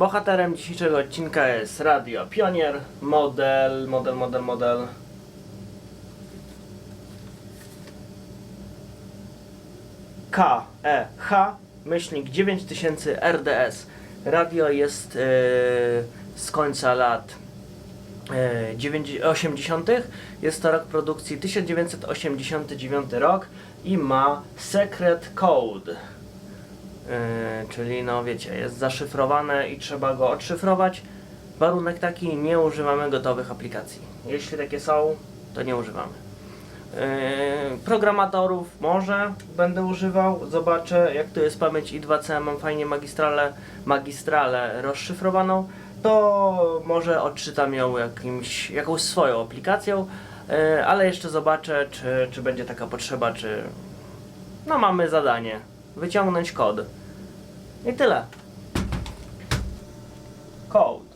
Bohaterem dzisiejszego odcinka jest Radio Pionier, model, model, model, model. K, E, H, myślnik 9000 RDS. Radio jest e, z końca lat e, 90 80. Jest to rok produkcji 1989 rok i ma Secret Code. E, czyli no wiecie, jest zaszyfrowane i trzeba go odszyfrować. Warunek taki, nie używamy gotowych aplikacji. Jeśli takie są, to nie używamy. Yy, programatorów może będę używał, zobaczę jak to jest pamięć i2C, mam fajnie magistralę, magistralę rozszyfrowaną, to może odczytam ją jakimś, jakąś swoją aplikacją, yy, ale jeszcze zobaczę czy, czy będzie taka potrzeba, czy no mamy zadanie, wyciągnąć kod i tyle. Code.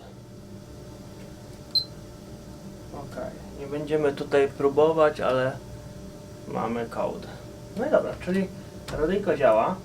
Okej, nie będziemy tutaj próbować, ale mamy code. No i dobra, czyli radyjko działa.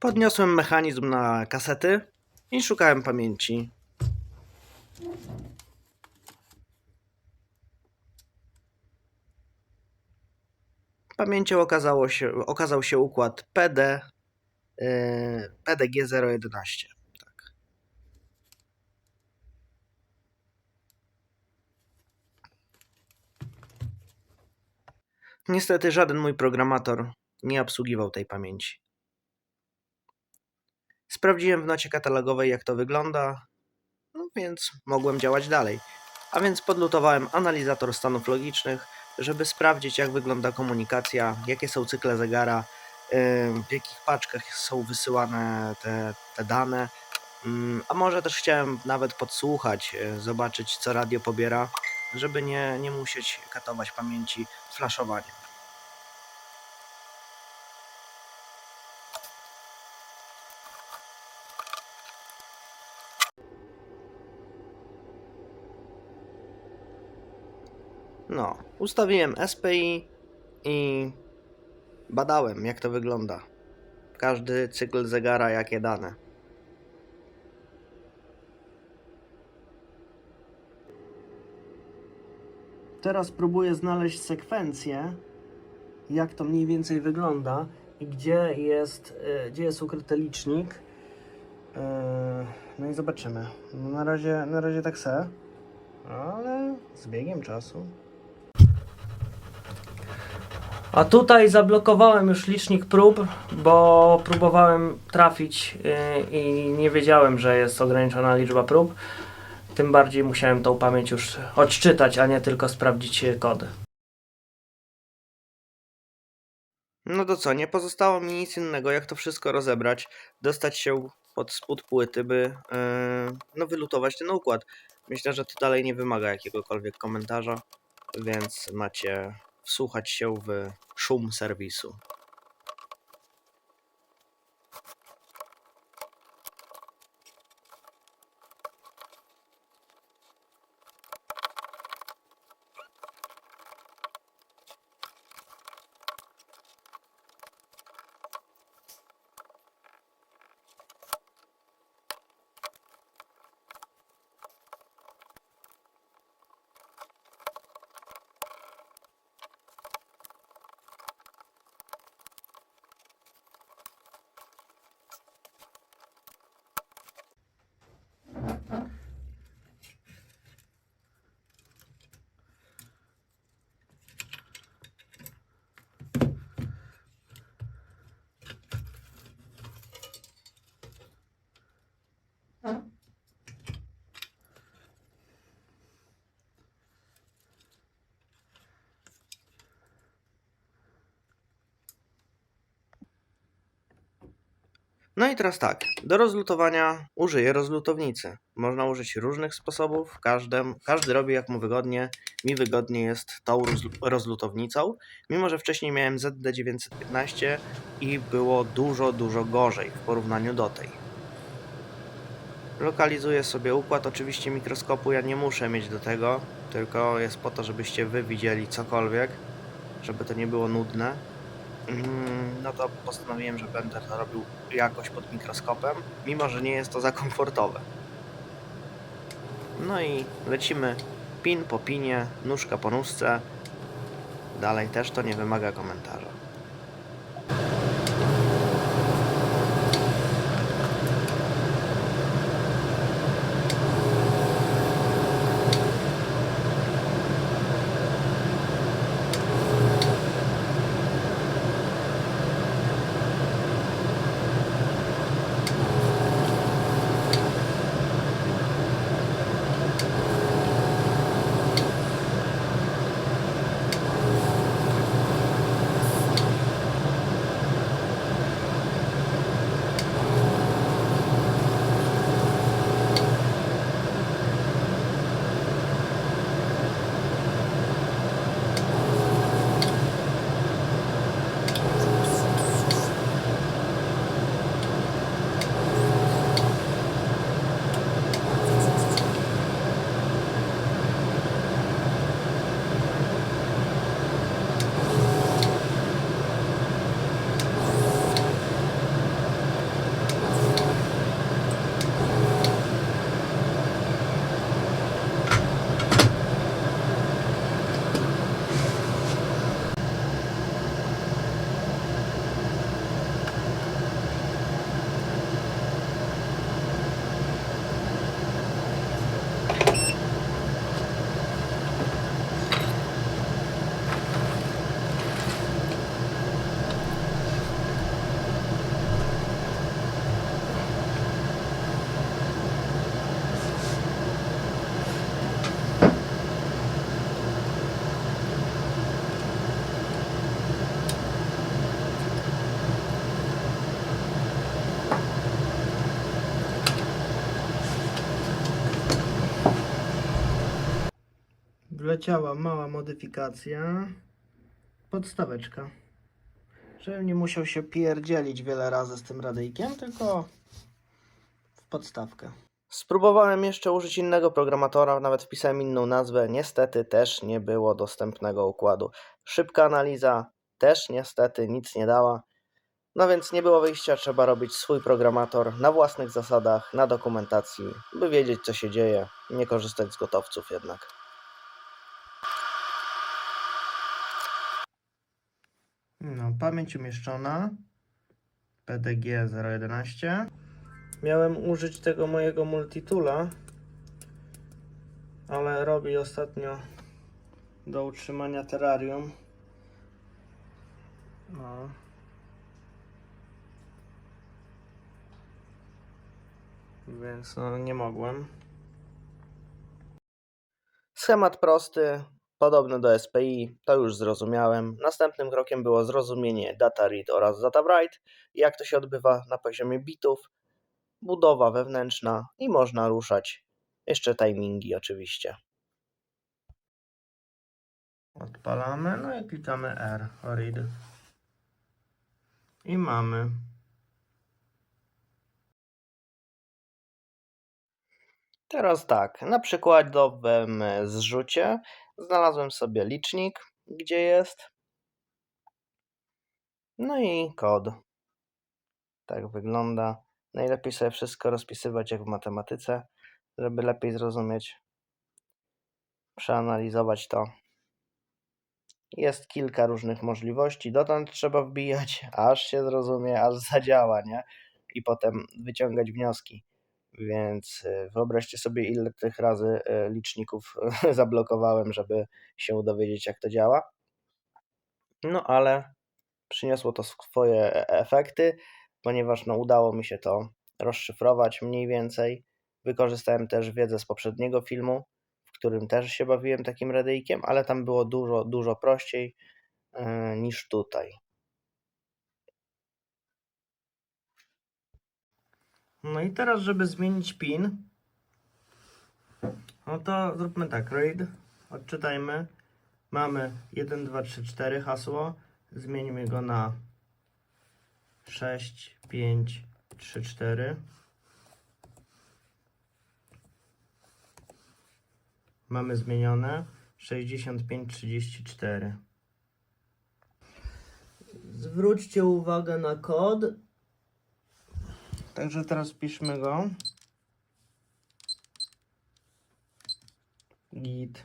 Podniosłem mechanizm na kasety i szukałem pamięci. Pamięcią okazało się, okazał się układ PD, yy, PDG-011. Tak. Niestety żaden mój programator nie obsługiwał tej pamięci. Sprawdziłem w nocie katalogowej, jak to wygląda, no więc mogłem działać dalej. A więc podlutowałem analizator stanów logicznych, żeby sprawdzić, jak wygląda komunikacja, jakie są cykle zegara, w jakich paczkach są wysyłane te, te dane. Mm, A może też chciałem nawet podsłuchać, yy, zobaczyć, co radio pobiera, żeby nie, nie musieć katować pamięci flaszowaniem. No, ustawiłem SPI i badałem, jak to wygląda. Każdy cykl zegara, jakie dane. Teraz próbuję znaleźć sekwencję, jak to mniej więcej wygląda i gdzie jest, y, gdzie jest ukryty licznik. Y, No i zobaczymy. No na razie, na razie tak se, ale z biegiem czasu. A tutaj zablokowałem już licznik prób, bo próbowałem trafić yy, i nie wiedziałem, że jest ograniczona liczba prób. Tym bardziej musiałem tą pamięć już odczytać, a nie tylko sprawdzić kody. No to co, nie pozostało mi nic innego, jak to wszystko rozebrać, dostać się pod spód płyty, by yy, no wylutować ten układ. Myślę, że to dalej nie wymaga jakiegokolwiek komentarza, więc macie wsłuchać się w szum serwisu. I teraz tak, do rozlutowania użyję rozlutownicy. Można użyć różnych sposobów, każdym, każdy robi jak mu wygodnie. Mi wygodnie jest tą rozlu- rozlutownicą, mimo że wcześniej miałem ZD915 i było dużo, dużo gorzej w porównaniu do tej. Lokalizuję sobie układ, oczywiście mikroskopu ja nie muszę mieć do tego, tylko jest po to, żebyście wy widzieli cokolwiek, żeby to nie było nudne. Mm, No to postanowiłem, że będę to robił jakoś pod mikroskopem, mimo że nie jest to za komfortowe. No i lecimy pin po pinie, nóżka po nóżce. Dalej też to nie wymaga komentarza. Wleciała mała modyfikacja. Podstaweczka. Żebym nie musiał się pierdzielić wiele razy z tym radyjkiem, tylko w podstawkę. Spróbowałem jeszcze użyć innego programatora, nawet wpisałem inną nazwę. Niestety też nie było dostępnego układu. Szybka analiza też niestety nic nie dała. No więc nie było wyjścia, trzeba robić swój programator na własnych zasadach, na dokumentacji, by wiedzieć co się dzieje, nie korzystać z gotowców jednak. No, pamięć umieszczona. PDG 011. Miałem użyć tego mojego multitula, ale robi ostatnio do utrzymania terrarium. No. Więc no, nie mogłem. Schemat prosty, podobny do SPI, to już zrozumiałem. Następnym krokiem było zrozumienie data read oraz data write, jak to się odbywa na poziomie bitów, budowa wewnętrzna i można ruszać. Jeszcze timingi oczywiście. Odpalamy, no i klikamy R, read. I mamy. Teraz tak, na przykładowym zrzucie znalazłem sobie licznik, gdzie jest. No i kod. Tak wygląda. Najlepiej sobie wszystko rozpisywać jak w matematyce, żeby lepiej zrozumieć, przeanalizować to. Jest kilka różnych możliwości. Dotąd trzeba wbijać, aż się zrozumie, aż zadziała, nie? I potem wyciągać wnioski. Więc y, wyobraźcie sobie, ile tych razy y, liczników zablokowałem, żeby się dowiedzieć, jak to działa. No ale przyniosło to swoje e- efekty, ponieważ no, udało mi się to rozszyfrować mniej więcej. Wykorzystałem też wiedzę z poprzedniego filmu, w którym też się bawiłem takim radyjkiem, ale tam było dużo, dużo prościej yy, niż tutaj. No i teraz, żeby zmienić PIN, no to zróbmy tak, read, odczytajmy. Mamy 1, 2, 3, 4 hasło. Zmieńmy go na 6, 5, 3, 4. Mamy zmienione 65, 34. Zwróćcie uwagę na kod. Także teraz piszmy go. Git.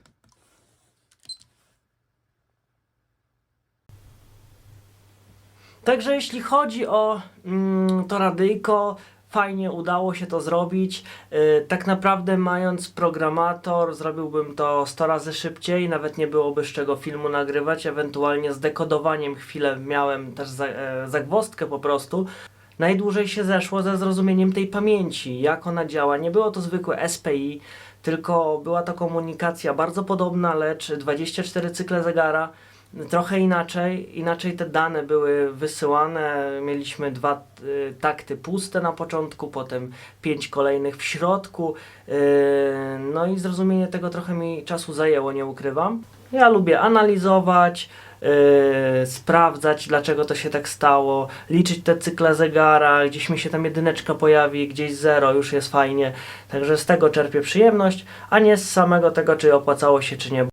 Także jeśli chodzi o mm, to radyjko, fajnie udało się to zrobić. Yy, tak naprawdę mając programator, zrobiłbym to 100 razy szybciej, nawet nie byłoby z czego filmu nagrywać, ewentualnie z dekodowaniem chwilę miałem też za, e, zagwozdkę po prostu. Najdłużej się zeszło ze zrozumieniem tej pamięci, jak ona działa. Nie było to zwykłe SPI, tylko była to komunikacja bardzo podobna, lecz 24 cykle zegara. Trochę inaczej, inaczej te dane były wysyłane. Mieliśmy dwa y, takty puste na początku, potem pięć kolejnych w środku. Yy, no i zrozumienie tego trochę mi czasu zajęło, nie ukrywam. Ja lubię analizować, yy, sprawdzać, dlaczego to się tak stało, liczyć te cykle zegara, gdzieś mi się tam jedyneczka pojawi, gdzieś zero, już jest fajnie. Także z tego czerpię przyjemność, a nie z samego tego, czy opłacało się, czy nie.